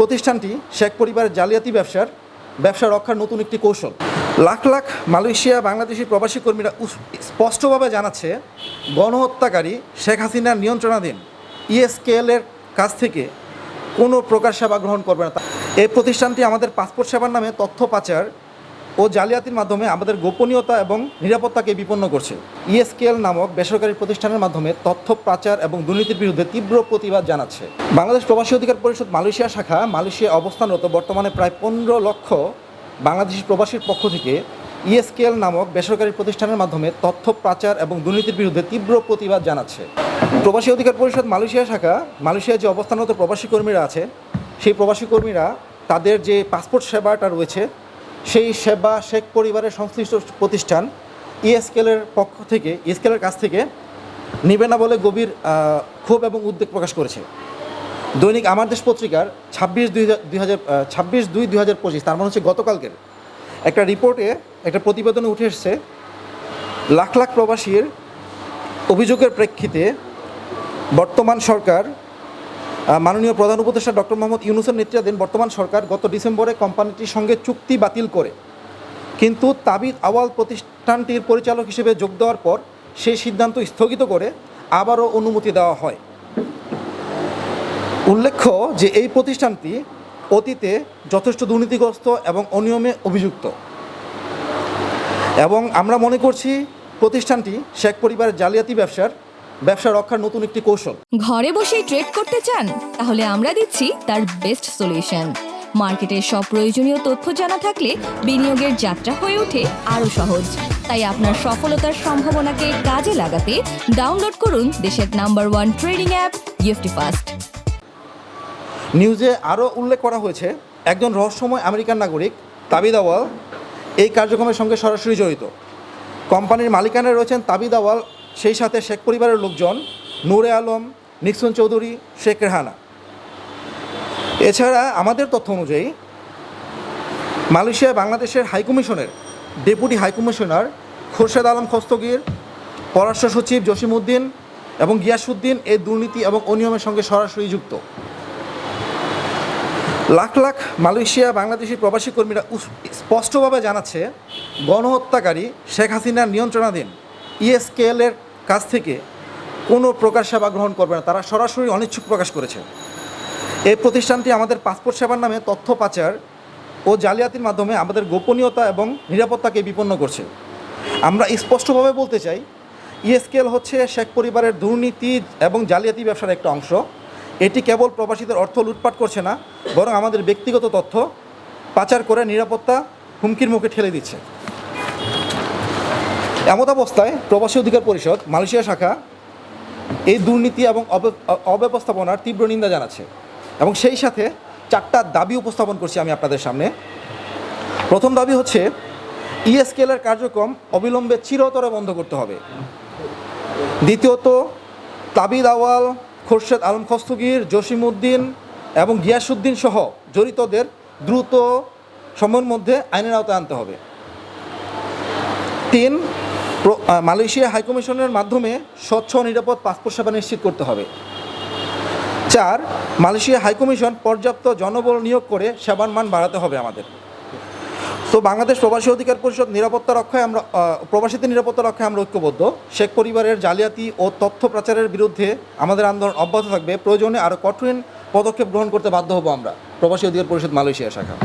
প্রতিষ্ঠানটি শেখ পরিবারের জালিয়াতি ব্যবসার, ব্যবসা রক্ষার নতুন একটি কৌশল। লাখ লাখ মালয়েশিয়া, বাংলাদেশি প্রবাসী কর্মীরা স্পষ্টভাবে জানাচ্ছে, গণহত্যাকারী শেখ হাসিনার নিয়ন্ত্রণাধীন ইএসকেএল এর কাছ থেকে কোনো প্রকার সেবা গ্রহণ করবে না। এই প্রতিষ্ঠানটি আমাদের পাসপোর্ট সেবার নামে তথ্য পাচার ও জালিয়াতির মাধ্যমে আমাদের গোপনীয়তা এবং নিরাপত্তাকে বিপন্ন করছে। ইএসকেএল নামক বেসরকারি প্রতিষ্ঠানের মাধ্যমে তথ্য পাচার এবং দুর্নীতির বিরুদ্ধে তীব্র প্রতিবাদ জানাচ্ছে। বাংলাদেশ প্রবাসী অধিকার পরিষদ মালয়েশিয়া শাখা মালয়েশিয়া অবস্থানরত বর্তমানে প্রায় পনেরো লক্ষ বাংলাদেশি প্রবাসীর পক্ষ থেকে ইএসকেএল নামক বেসরকারি প্রতিষ্ঠানের মাধ্যমে তথ্য পাচার এবং দুর্নীতির বিরুদ্ধে তীব্র প্রতিবাদ জানাচ্ছে। প্রবাসী অধিকার পরিষদ মালয়েশিয়া শাখা মালয়েশিয়ায় যে অবস্থানরত প্রবাসী কর্মীরা আছে, সেই প্রবাসী কর্মীরা তাদের যে পাসপোর্ট সেবাটা রয়েছে সেই সেবা, শেখ পরিবারের সংশ্লিষ্ট প্রতিষ্ঠান ইএসকেলের পক্ষ থেকে, ইএসকেলের কাছ থেকে নিবে না বলে গভীর ক্ষোভ এবং উদ্বেগ প্রকাশ করেছে। দৈনিক আমার দেশ পত্রিকার ছাব্বিশ দুই দুই হাজার ছাব্বিশ দুই দুই হাজার পঁচিশ, তার মানে হচ্ছে গতকালকের একটা রিপোর্টে একটা প্রতিবেদনে উঠে এসছে, লাখ লাখ প্রবাসীর অভিযোগের প্রেক্ষিতে বর্তমান সরকার মাননীয় প্রধান উপদেষ্টা ডক্টর মোহাম্মদ ইউনুসের নেতৃত্বাধীন বর্তমান সরকার গত ডিসেম্বরে কোম্পানিটির সঙ্গে চুক্তি বাতিল করে। কিন্তু তাবিদ আওয়াল প্রতিষ্ঠানটির পরিচালক হিসেবে যোগ দেওয়ার পর সেই সিদ্ধান্ত স্থগিত করে আবারও অনুমতি দেওয়া হয়। উল্লেখ্য যে এই প্রতিষ্ঠানটি অতীতে যথেষ্ট দুর্নীতিগ্রস্ত এবং অনিয়মে অভিযুক্ত। এবং আমরা মনে করছি প্রতিষ্ঠানটি শেখ পরিবারের জালিয়াতি ব্যবসার ব্যবসা রক্ষার নতুন একটি কৌশল। ঘরে বসেই ট্রেড করতে চান তাহলে আমরা দিচ্ছি তার বেস্ট সলিউশন মার্কেটের সব প্রয়োজনীয় তথ্য জানা থাকলে বিনিয়োগের যাত্রা হয়ে ওঠে আরও সহজ। তাই আপনার সফলতার সম্ভাবনাকে কাজে লাগাতে ডাউনলোড করুন দেশের number one trading app EFT fast নিউজে আরও উল্লেখ করা হয়েছে একজন রহস্যময় আমেরিকান নাগরিক তাবিদ আওয়াল এই কার্যক্রমের সঙ্গে সরাসরি জড়িত। কোম্পানির মালিকানায় রয়েছেন তাবিদ আওয়াল সেই সাথে শেখ পরিবারের লোকজন, নূরে আলম, নিক্সন চৌধুরী, শেখ রেহানা। এছাড়া আমাদের তথ্য অনুযায়ী মালয়েশিয়া বাংলাদেশের হাইকমিশনের deputy high commissioner Khorshed Alam Khastagir, পররাষ্ট্র সচিব জসিমউদ্দিন এবং গিয়াসুদ্দিন এই দুর্নীতি এবং অনিয়মের সঙ্গে সরাসরি যুক্ত। লাখ লাখ মালয়েশিয়া বাংলাদেশি প্রবাসী কর্মীরা স্পষ্টভাবে জানাচ্ছে গণহত্যাকারী শেখ হাসিনার নিয়ন্ত্রণাধীন ইএসকেএল এর কাছ থেকে কোনো প্রকার সেবা গ্রহণ করবে না। তারা সরাসরি অনিচ্ছুক প্রকাশ করেছে। এই প্রতিষ্ঠানটি আমাদের পাসপোর্ট সেবার নামে তথ্য পাচার ও জালিয়াতির মাধ্যমে আমাদের গোপনীয়তা এবং নিরাপত্তাকে বিপন্ন করছে। আমরা স্পষ্টভাবে বলতে চাই ইএসকেএল হচ্ছে শেখ পরিবারের দুর্নীতি এবং জালিয়াতি ব্যবসার একটা অংশ। এটি কেবল প্রবাসীদের অর্থ লুটপাট করছে না, বরং আমাদের ব্যক্তিগত তথ্য পাচার করে নিরাপত্তা হুমকির মুখে ঠেলে দিচ্ছে। এমত অবস্থায় প্রবাসী অধিকার পরিষদ, মালয়েশিয়া শাখা এই দুর্নীতি এবং অব্য- অব্যবস্থাপনার তীব্র নিন্দা জানাচ্ছে এবং সেই সাথে চারটা দাবি উপস্থাপন করছি আমি আপনাদের সামনে। প্রথম দাবি হচ্ছে ইএসকেলের কার্যক্রম অবিলম্বে চিরতরে বন্ধ করতে হবে। দ্বিতীয়ত, তাবিদ আওয়াল খোরশেদ আলম খস্তগীর, জসিমউদ্দিন এবং গিয়াসুদ্দিন সহ জড়িতদের দ্রুত সময়ের মধ্যে আইনের আওতায় আনতে হবে। তিন মালয়েশিয়া হাইকমিশনের মাধ্যমে স্বচ্ছ নিরাপদ পাসপোর্ট সেবা নিশ্চিত করতে হবে। চার, মালয়েশিয়া হাইকমিশন পর্যাপ্ত জনবল নিয়োগ করে সেবার মান বাড়াতে হবে আমাদের। তো বাংলাদেশ প্রবাসী অধিকার পরিষদ নিরাপত্তা রক্ষায় আমরা প্রবাসীদের নিরাপত্তা রক্ষায় আমরা ঐক্যবদ্ধ। শেখ পরিবারের জালিয়াতি ও তথ্য প্রচারের বিরুদ্ধে আমাদের আন্দোলন অব্যাহত থাকবে। প্রয়োজনে আরও কঠিন পদক্ষেপ গ্রহণ করতে বাধ্য হব আমরা। প্রবাসী অধিকার পরিষদ মালয়েশিয়া শাখা।